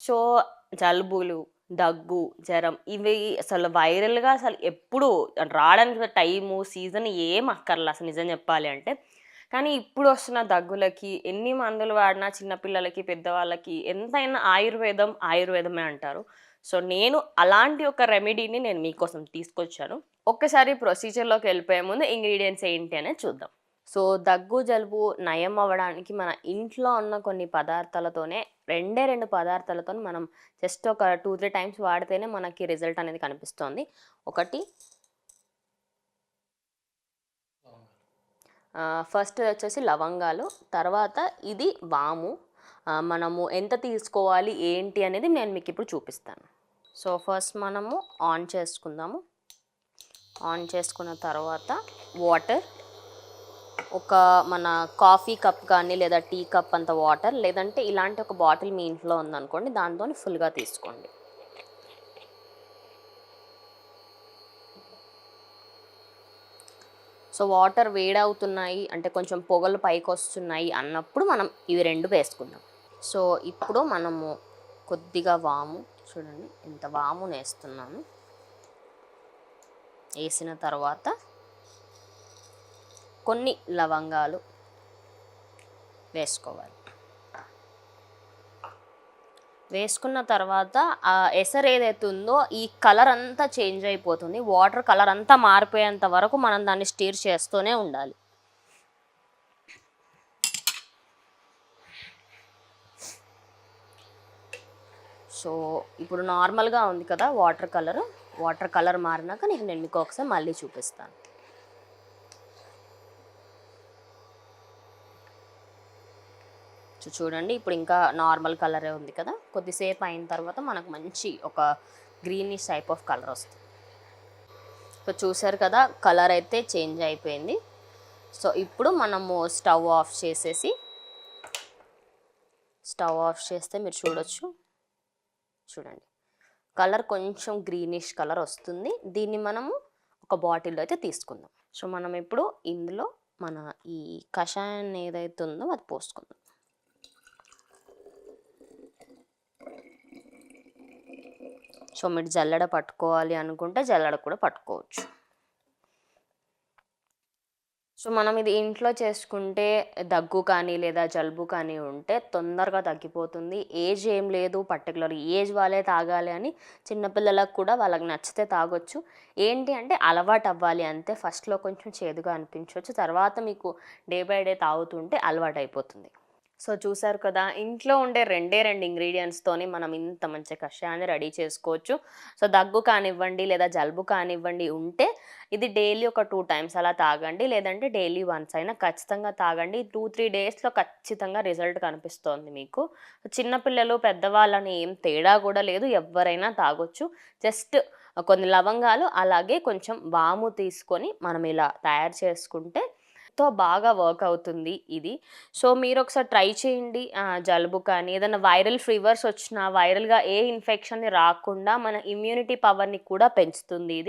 So జలుబులు దగ్గు జ్వరం ఇవి అసలు వైరల్గా అసలు ఎప్పుడు రావడానికి టైము సీజన్ ఏం అక్కర్లే అసలు నిజం చెప్పాలి అంటే. కానీ ఇప్పుడు వస్తున్న దగ్గులకి ఎన్ని మందులు వాడినా చిన్నపిల్లలకి పెద్దవాళ్ళకి ఎంతైనా ఆయుర్వేదం ఆయుర్వేదమే అంటారు. సో నేను అలాంటి ఒక రెమెడీని నేను మీకోసం తీసుకొచ్చాను. ఒక్కసారి ప్రొసీజర్లోకి వెళ్ళిపోయే ముందు ఇంగ్రీడియంట్స్ ఏంటి అనేది చూద్దాం. సో దగ్గు జలుబు నయం అవ్వడానికి మన ఇంట్లో ఉన్న కొన్ని పదార్థాలతోనే రెండే రెండు పదార్థాలతో మనం జస్ట్ ఒక టూ త్రీ టైమ్స్ వాడితేనే మనకి రిజల్ట్ అనేది కనిపిస్తుంది. ఒకటి ఫస్ట్ వచ్చేసి లవంగాలు. తర్వాత ఇది వాము. మనము ఎంత తీసుకోవాలి ఏంటి అనేది నేను మీకు ఇప్పుడు చూపిస్తాను. సో ఫస్ట్ మనము ఆన్ చేసుకుందాము. ఆన్ చేసుకున్న తర్వాత వాటర్. ఒక మన కాఫీ కప్ కానీ లేదా టీ కప్ అంత వాటర్ లేదంటే ఇలాంటి ఒక బాటిల్ మీ ఇంట్లో ఉందనుకోండి దాంతో ఫుల్గా తీసుకోండి. సో వాటర్ వేడవుతున్నాయి అంటే కొంచెం పొగలు పైకి వస్తున్నాయి అన్నప్పుడు మనం ఇవి రెండు వేసుకుందాం. సో ఇప్పుడు మనము కొద్దిగా వాము చూడండి ఇంత వాము వేస్తున్నాను వేసిన తర్వాత కొన్ని లవంగాలు వేసుకోవాలి. వేసుకున్న తర్వాత ఆ ఎసరు ఏదైతే ఉందో ఈ కలర్ అంతా చేంజ్ అయిపోతుంది. వాటర్ కలర్ అంతా మారిపోయేంత వరకు మనం దాన్ని స్టీర్ చేస్తూనే ఉండాలి. సో ఇప్పుడు నార్మల్గా ఉంది కదా వాటర్ కలర్. వాటర్ కలర్ మారినాక నేను నేను మీకు ఒకసారి మళ్ళీ చూపిస్తాను. సో చూడండి. ఇప్పుడు ఇంకా నార్మల్ కలరే ఉంది కదా. కొద్దిసేపు అయిన తర్వాత మనకు మంచి ఒక గ్రీనిష్ టైప్ ఆఫ్ కలర్ వస్తుంది. సో చూసారు కదా కలర్ అయితే చేంజ్ అయిపోయింది. సో ఇప్పుడు మనము స్టవ్ ఆఫ్ చేసేసి స్టవ్ ఆఫ్ చేస్తే మీరు చూడొచ్చు. చూడండి. కలర్ కొంచెం గ్రీనిష్ కలర్ వస్తుంది. దీన్ని మనము ఒక బాటిల్లో అయితే తీసుకుందాం. సో మనం ఇప్పుడు ఇందులో మన ఈ కషాయాన్ని ఏదైతే ఉందో అది పోసుకుందాం. సో మీరు జల్లెడ పట్టుకోవాలి అనుకుంటే జల్లెడ కూడా పట్టుకోవచ్చు. సో మనం ఇది ఇంట్లో చేసుకుంటే దగ్గు కానీ లేదా జలుబు కానీ ఉంటే తొందరగా తగ్గిపోతుంది. ఏజ్ ఏం లేదు పర్టికులర్ ఏజ్ వాళ్ళే తాగాలి అని చిన్నపిల్లలకు కూడా వాళ్ళకి నచ్చితే తాగొచ్చు. ఏంటి అంటే అలవాటు అవ్వాలి అంతే. ఫస్ట్లో కొంచెం చేదుగా అనిపించవచ్చు తర్వాత మీకు డే బై డే తాగుతుంటే అలవాటు అయిపోతుంది. సో చూసారు కదా ఇంట్లో ఉండే రెండే రెండు ఇంగ్రీడియంట్స్తోని మనం ఇంత మంచి కషాయాన్ని రెడీ చేసుకోవచ్చు. సో దగ్గు కానివ్వండి లేదా జలుబు కానివ్వండి ఉంటే ఇది డైలీ ఒక టూ టైమ్స్ అలా తాగండి. లేదంటే డైలీ వన్స్ అయినా ఖచ్చితంగా తాగండి. టూ త్రీ డేస్లో ఖచ్చితంగా రిజల్ట్ కనిపిస్తోంది మీకు. చిన్నపిల్లలు పెద్దవాళ్ళని ఏం తేడా కూడా లేదు. ఎవరైనా తాగొచ్చు. జస్ట్ కొన్ని లవంగాలు అలాగే కొంచెం వాము తీసుకొని మనం ఇలా తయారు చేసుకుంటే ఎంతో బాగా వర్క్ అవుతుంది ఇది. సో మీరు ఒకసారి ట్రై చేయండి. జలుబు కానీ ఏదైనా వైరల్ ఫీవర్స్ వచ్చినా వైరల్గా ఏ ఇన్ఫెక్షన్ రాకుండా మన ఇమ్యూనిటీ పవర్ని కూడా పెంచుతుంది ఇది.